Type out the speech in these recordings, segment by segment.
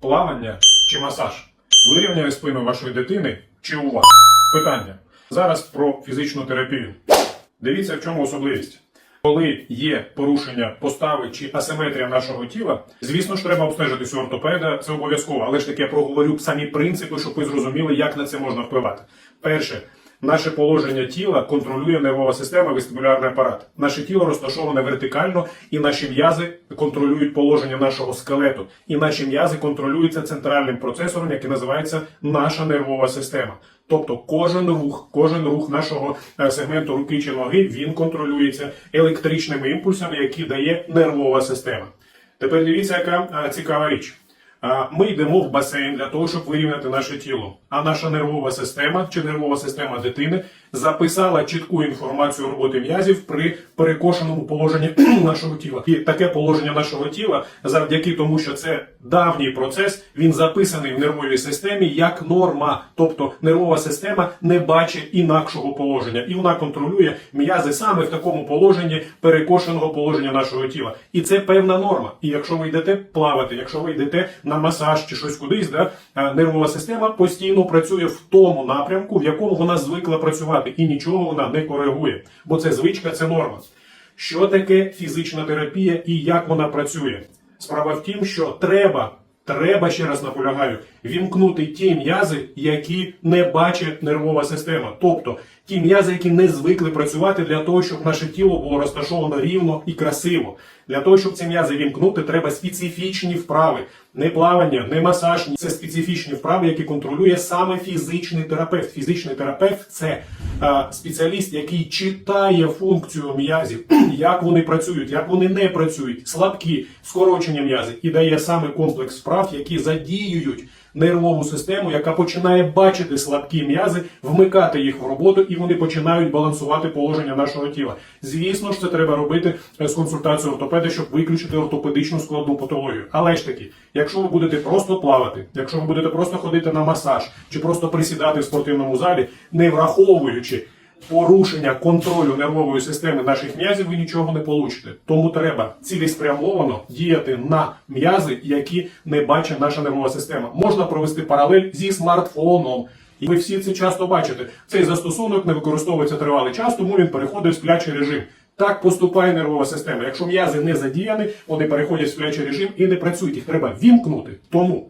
плавання чи масаж? Вирівняє спину вашої дитини чи у вас? Питання. Зараз про фізичну терапію. Дивіться, в чому особливість. Коли є порушення постави чи асиметрія нашого тіла, звісно ж, треба обстежитися у ортопеда, це обов'язково, але ж таки я проговорю самі принципи, щоб ви зрозуміли, як на це можна впливати. Перше, наше положення тіла контролює нервова система, вестибулярний апарат. Наше тіло розташоване вертикально, і наші м'язи контролюють положення нашого скелету. І наші м'язи контролюються центральним процесором, який називається наша нервова система. Тобто кожен рух, кожен рух нашого е, сегменту руки чи ноги він контролюється електричними імпульсами, які дає нервова система. Тепер дивіться, яка е, цікава річ. Ми йдемо в басейн для того, щоб вирівняти наше тіло. А наша нервова система чи нервова система дитини записала чітку інформацію роботи м'язів при перекошеному положенні нашого тіла. І таке положення нашого тіла, завдяки тому, що це давній процес, він записаний в нервовій системі як норма. Тобто нервова система не бачить інакшого положення, і вона контролює м'язи саме в такому положенні перекошеного положення нашого тіла. І це певна норма. І якщо ви йдете плавати, якщо ви йдете на масаж чи щось кудись, да, е, нервова система постійно працює в тому напрямку, в якому вона звикла працювати, і нічого вона не коригує, бо це звичка, це норма. Що таке фізична терапія і як вона працює? Справа в тім, що треба, треба ще раз наполягаю, вімкнути ті м'язи, які не бачить нервова система. Тобто ті м'язи, які не звикли працювати для того, щоб наше тіло було розташовано рівно і красиво. Для того, щоб ці м'язи вімкнути, треба специфічні вправи. Не плавання, не масаж, це специфічні вправи, які контролює саме фізичний терапевт. Фізичний терапевт це е, спеціаліст, який читає функцію м'язів, як вони працюють, як вони не працюють, слабкі, скорочені м'язи, і дає саме комплекс вправ, які задіюють нервову систему, яка починає бачити слабкі м'язи, вмикати їх в роботу, і вони починають балансувати положення нашого тіла. Звісно ж, це треба робити е, з консультацією ортопеда, щоб виключити ортопедичну складну патологію. Але ж таки, якщо ви будете просто плавати, якщо ви будете просто ходити на масаж чи просто присідати в спортивному залі, не враховуючи порушення контролю нервової системи наших м'язів, ви нічого не получите. Тому треба цілеспрямовано діяти на м'язи, які не бачить наша нервова система. Можна провести паралель зі смартфоном. І ви всі це часто бачите. Цей застосунок не використовується тривалий час, тому він переходить в сплячий режим. Так поступає нервова система. Якщо м'язи не задіяні, вони переходять в сплячий режим і не працюють. Їх треба вімкнути. Тому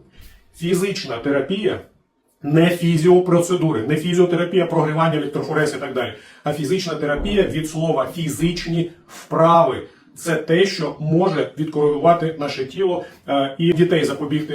фізична терапія не фізіопроцедури, не фізіотерапія, прогрівання, електрофорез і так далі, а фізична терапія від слова фізичні вправи. Це те, що може відкоригувати наше тіло е, і дітей запобігти